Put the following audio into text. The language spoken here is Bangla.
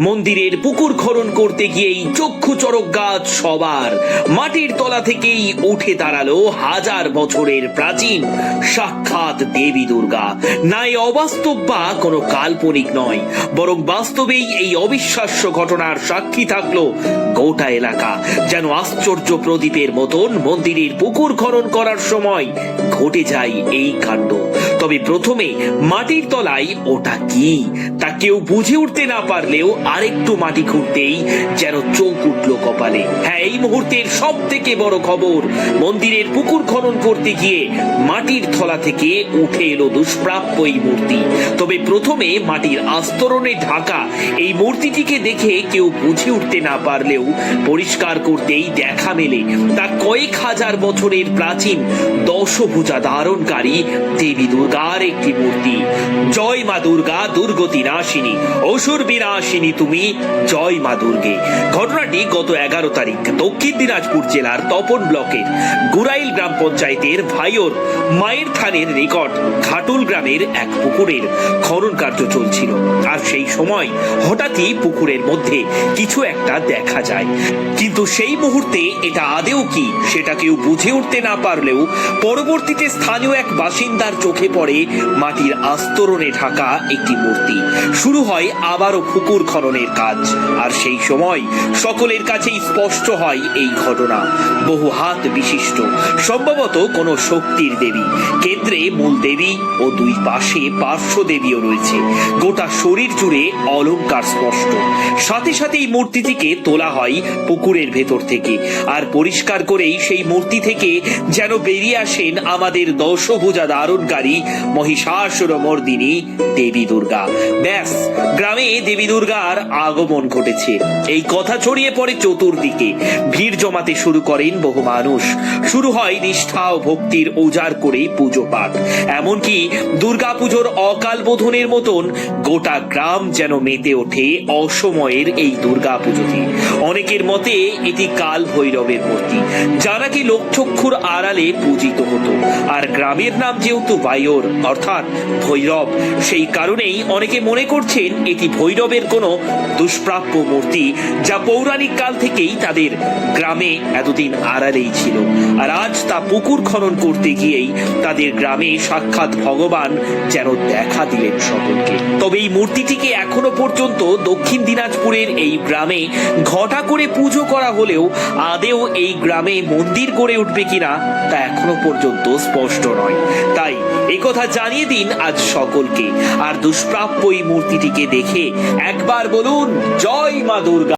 মন্দিরের পুকুর খনন করতে গিয়েই চক্ষু চরক গাছ সবার। মাটির তলা থেকেই উঠে দাঁড়াল হাজার বছরের প্রাচীন সাক্ষাৎ দেবী দুর্গা। নাই অবাস্তব বা কোনো কাল্পনিক নয়, বরং বাস্তবেই এই অবিশ্বাস্য ঘটনার সাক্ষী থাকল গোটা এলাকা, যেন আশ্চর্য প্রদীপের মতন মন্দিরের পুকুর খনন করার সময় ঘটে যায় এই কাণ্ড। তবে প্রথমে মাটির তলায় ওটা কি, তা কেউ বুঝে উঠতে না পারলেও আরেকটু মাটি খুঁড়তেই যেন চোখ উঠল কপালে। হ্যাঁ এই মুহূর্তের সব থেকে বড় খবর, মন্দিরের পুকুর খনন করতে গিয়ে মাটির তলা থেকে উঠে এলো দুষ্প্রাপ্য এই মূর্তি। তবে প্রথমে মাটির আস্তরণে ঢাকা এই মূর্তিটিকে দেখে কেউ বুঝে উঠতে না পারলেও পরিষ্কার করতেই দেখা মেলে তা কয়েক হাজার বছরের প্রাচীন দশভুজা ধারণকারী দেবী দুর্গার একটি মূর্তি। জয় মা দুর্গা, দুর্গতি নাশিনী, অসুর বিনাশিনী তুমি জয় মা দুর্গে। ঘটনাটি গত এগারো তারিখ দক্ষিণ দিনাজপুর জেলার তপন ব্লকের গুরাইল গ্রাম পঞ্চায়েতের ভাইওর মায়ের থানের নিকট ঘাটুল গ্রামের এক পুকুরের খনন কার্য চলছিল। আর সেই সময় হঠাৎই পুকুরের মধ্যে কিছু একটা দেখা যায়। কিন্তু সেই মুহূর্তে এটা আদেও কি সেটা কেউ বুঝে উঠতে না পারলেও পরবর্তীতে স্থানীয় এক বাসিন্দার চোখে পড়ে মাটির আস্তরণে ঢাকা একটি মূর্তি। শুরু হয় আবারও পুকুর খননের কাজ। আর সেই সময় সকলের কাছেই স্পষ্ট হয় এই ঘটনা। বহু হাত বিশিষ্ট। সম্ভবত কোনো শক্তির দেবী। কেন্দ্রে মূল দেবী ও দুই পাশে পার্শ্ব দেবীও রয়েছে। গোটা শরীর জুড়ে অলংকার স্পষ্ট। সাথে সাথে এই মূর্তিটিকে তোলা হয় পুকুরের ভেতর থেকে। আর পরিষ্কার করেই সেই মূর্তি থেকে যেন বেরিয়ে আসেন আমাদের দশভুজা ধারণকারী মহিষাসুর মর্দিনী দেবী দুর্গা। ব্যাস, গ্রামে দেবী দুর্গার আগমন ঘটেছে। এই কথা ছড়িয়ে পড়ে চতুর্দিকে। ভিড় জমাতে শুরু করেন বহু মানুষ। শুরু হয় নিষ্ঠা ও ভক্তির ওজার করে পুজো পাঠ। এমনকি দুর্গা পুজোর অকাল বোধনের মতন গোটা গ্রাম যেন মেতে ওঠে অসময়ের এই দুর্গা পুজোতে অনেকের মতে এটি কাল ভৈরবের মূর্তি। যা নাকি লোকচক্ষুর আড়ালে পূজিত হতো। আর গ্রামের নাম যেহেতু বায়র, অর্থাৎ ভৈরব, সেই কারণেই অনেকে মনে করছেন এটি ভৈরবের কোনো দুষ্প্রাপ্য মূর্তি যা পৌরাণিক কাল থেকেই তাদের গ্রামে এতদিন আড়ালেই ছিল। আর আজ তা পুকুর খনন করতে গিয়েই তাদের গ্রামে সাক্ষাৎ ভগবান যেন দেখা দিলেন সকলকে। তবে এই মূর্তিটিকে এখনও পর্যন্ত দক্ষিণ দিনাজপুরের এই গ্রামে ঘটা করে পুজো করা হলেও আদেও এই গ্রামে মন্দির গড়ে উঠবে কিনা তা এখনও পর্যন্ত স্পষ্ট নয়। তাই একথা জানিয়ে দিন আজ সকলকে। আর দুষ্প্রাপ্য এই মূর্তিটিকে দেখে একবার বলুন জয় মা দুর্গা।